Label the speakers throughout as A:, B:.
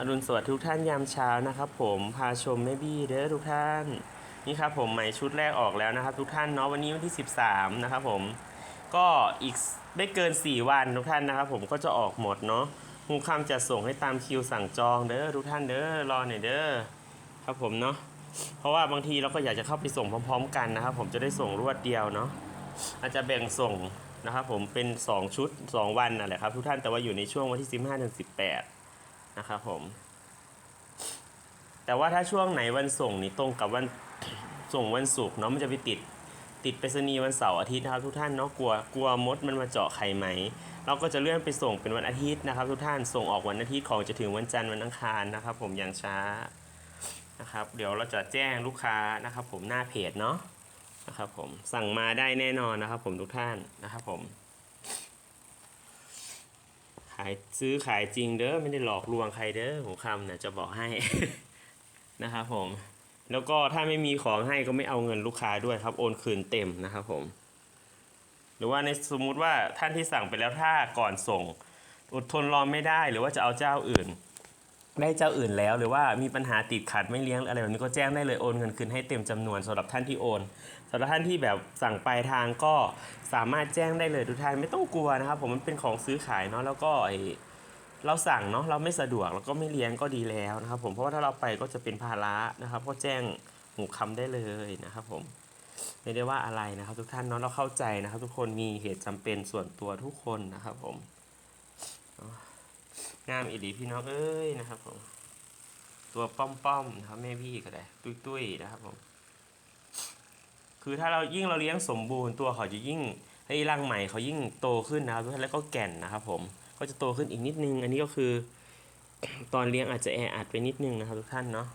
A: อรุณสวัสดิ์ทุกท่านยามเช้านะครับผมพาชมแม่บี้เด้อทุกท่านนี่ครับผมใหม่ชุดแรกออกแล้วนะครับ ทุกท่านเนาะวันนี้วันที่ 13 นะครับผมก็อีกไม่เกิน 4 วันทุกท่านนะครับ ผมก็จะออกหมดเนาะมูคำจะส่งให้ตามคิวสั่งจองเด้อทุกท่านเด้อรอหน่อยเด้อครับผมเนาะเพราะว่าบางทีเราก็อยากจะเข้าไปส่งพร้อม ๆ กันนะครับ ผมจะได้ส่งรวดเดียวเนาะอาจจะแบ่งส่งนะครับผมเป็น 2 ชุด 2 วันนั่นแหละครับทุกท่านแต่ว่าอยู่ในช่วงวันที่ 15ถึง18 นะครับผม แต่ว่าถ้าช่วงไหนวันส่งนี่ตรงกับวันส่งวันศุกร์เนาะมันจะไปติดติดไปรษณีย์วันเสาร์อาทิตย์นะครับทุกท่านเนาะกลัวกลัวมดมันมาเจาะไข่ไหม เราก็จะเลื่อนไปส่งเป็นวันอาทิตย์นะครับ ทุกท่านส่งออกวันอาทิตย์ของจะถึงวันจันทร์วันอังคารนะครับ ผมอย่างช้านะครับ เดี๋ยวเราจะแจ้งลูกค้านะครับ ผมหน้าเพจเนาะนะครับผมสั่งมาได้แน่นอนนะครับ ผมทุกท่านนะครับผม ขายซื้อขายจริงเด้อไม่ได้หลอกลวงใครเด้อหัวคำเนี่ยจะบอกให้ นะครับผม แล้วก็ถ้าไม่มีของให้ก็ไม่เอาเงินลูกค้าด้วยครับ โอนคืนเต็มนะครับผม หรือว่าในสมมุติว่าท่านที่สั่งไปแล้วถ้าก่อนส่ง อดทนรอไม่ได้หรือว่าจะเอาเจ้าอื่น ได้เจ้าอื่นแล้วหรือว่ามีปัญหาติดขัดไม่เลี้ยงอะไรแบบนี้ก็แจ้งได้เลยโอนเงินคืนให้เต็มจำนวนสำหรับท่านที่โอนสำหรับท่านที่แบบสั่งปลายทางก็สามารถแจ้งได้เลยทุกท่านไม่ต้องกลัวนะครับผมมันเป็นของซื้อขายเนาะแล้วก็ไอเราสั่งเนาะเราไม่สะดวกเราก็ไม่เลี้ยงก็ดีแล้วนะครับ ผมเพราะว่าถ้าเราไปก็จะเป็นภาระนะครับ ก็แจ้งหูคำได้เลยนะครับ ผมไม่ได้ว่าอะไรนะครับ ทุกท่านเนาะเราเข้าใจนะครับ ทุกคนมีเหตุจำเป็นส่วนตัวทุกคนนะครับ ผมเนาะ งามอีหลีพี่น้องเอ้ยนะครับผม ตัวป้อมๆนะครับแม่พี่ก็ได้ ตุ้ยๆนะครับผม คือถ้าเรายิ่งเราเลี้ยงสมบูรณ์ตัวเขาจะยิ่งให้ร่างใหม่เขายิ่งโตขึ้นนะครับแล้วก็แก่นนะครับ ผม ก็จะโตขึ้นอีกนิดนึง อันนี้ก็คือ ตอนเลี้ยงอาจจะแออัดไปนิดนึงนะครับ ทุกท่านเนาะ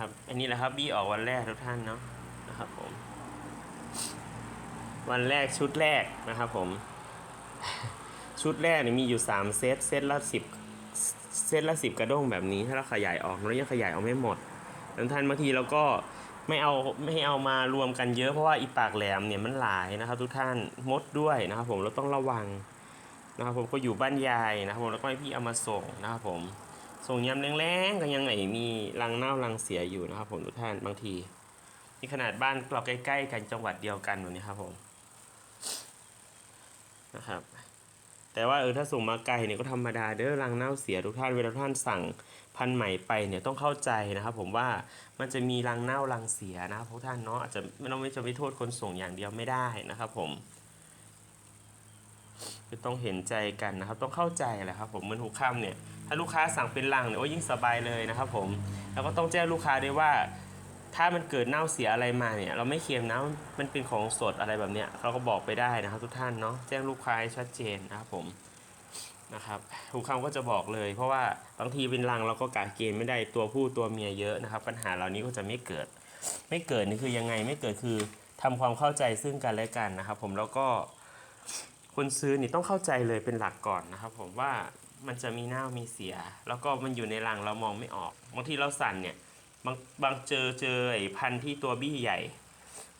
A: ครับ อันนี้แหละครับบี้ออกวันแรกทุกท่านเนาะนะครับผม วันแรกชุดแรกนะครับผม ชุดแรกเนี่ยมีอยู่ 3 เซต เซตละ 10 เซตละ 10 กระด้งแบบนี้ ถ้าเราขยายออกเรายังขยายออกไม่หมดแล้วท่านบางทีเราก็ไม่เอาไม่เอามารวมกันเยอะเพราะว่าอีปากแหลมเนี่ยมันหลายนะครับ ทุกท่านมดด้วยนะครับ ผมเราต้องระวังนะครับผมก็อยู่บ้านยายนะครับผมแล้วก็ให้พี่เอามาส่งนะครับผมส่งยำแรงๆก็ยังไงมีรังเน่ารังเสียอยู่นะครับ ผมทุกท่านบางทีนี่ขนาดบ้านเราใกล้ ๆ กันจังหวัดเดียวกันแบบนี้ครับผมนะครับ แต่ว่าเออถ้าส่งมาไกลเนี่ยก็ธรรมดาเด้อรังเน่าเสียทุกท่านเวลาท่านสั่งพันใหม่ไปเนี่ยต้องเข้าใจนะครับ ผมว่ามันจะมีรังเน่ารังเสียนะครับพวกท่านเนาะอาจจะไม่ต้องไม่จะไม่โทษคนส่งอย่างเดียวไม่ได้นะครับ ผมคือต้องเห็นใจกันนะครับ ต้องเข้าใจแหละครับ ผมเหมือนหูข้ามเนี่ยถ้าลูกค้าสั่งเป็นลังเนี่ยโอ้ยิ่งสบายเลยนะครับ ผมแล้วก็ต้องแจ้งลูกค้าด้วยว่า ถ้ามันเกิดเน่าเสียอะไรมาเนี่ย เราไม่เค็มนะมันเป็นของสดอะไรแบบเนี้ยเราก็บอกไปได้นะครับ ทุกท่านเนาะแจ้งลูกค้าให้ชัดเจนนะครับผมนะครับทุกคำก็จะบอกเลย เพราะว่าบางทีเป็นรังเราก็กะเกณฑ์ไม่ได้ตัวผู้ตัวเมียเยอะนะครับ ปัญหาเหล่านี้ก็จะไม่เกิด ไม่เกิดนี่คือยังไงไม่เกิดคือทำความเข้าใจซึ่งกันและกันนะครับ ผมแล้วก็คนซื้อนี่ต้องเข้าใจเลยเป็นหลักก่อนนะครับ ผมว่ามันจะมีเน่ามีเสีย แล้วก็มันอยู่ในรังเรามองไม่ออกบางทีเราสั่นเนี่ย บางบางเจอเจอไอ้พันธุ์ที่ตัวบี้ใหญ่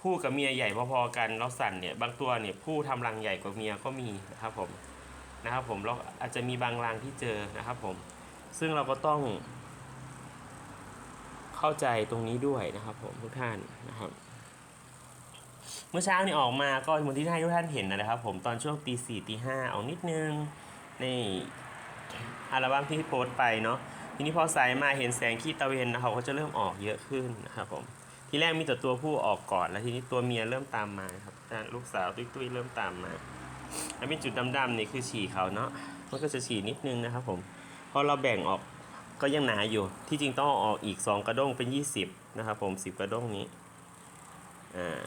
A: ผู้กับเมียใหญ่พอๆกันเราสั่นเนี่ยบางตัวเนี่ยผู้ทำรังใหญ่กว่าเมียก็มีนะครับผมนะครับผมเราอาจจะมีบางรังที่เจอนะครับผม ซึ่งเราก็ต้อง เข้าใจตรงนี้ด้วยนะครับ ผมทุกท่านนะครับ เมื่อเช้านี่ออกมาก็เหมือนที่ให้ทุกท่านเห็นนะครับ ผมตอนช่วงตีสี่ตีห้าเอานิดนึงในอัลบั้มที่โพสต์ไปเนาะ ทีนี้พอสายมาเห็นแสงขี้ตะเวนนะครับก็จะเริ่มออกเยอะขึ้นนะครับผมทีแรกมีแต่ตัวผู้ออกก่อน แล้วทีนี้ตัวเมียเริ่มตามมาครับลูกสาวตุ้ยๆเริ่มตามมาแล้วมีจุดดำๆนี่คือฉี่เขาเนาะมันก็จะฉี่นิดนึงนะครับผมพอเราแบ่งออกก็ยังหนาอยู่ที่จริงต้องอออกอีก 2 กระด้งเป็น 20 นะครับผม 10 กระด้งนี้อ่า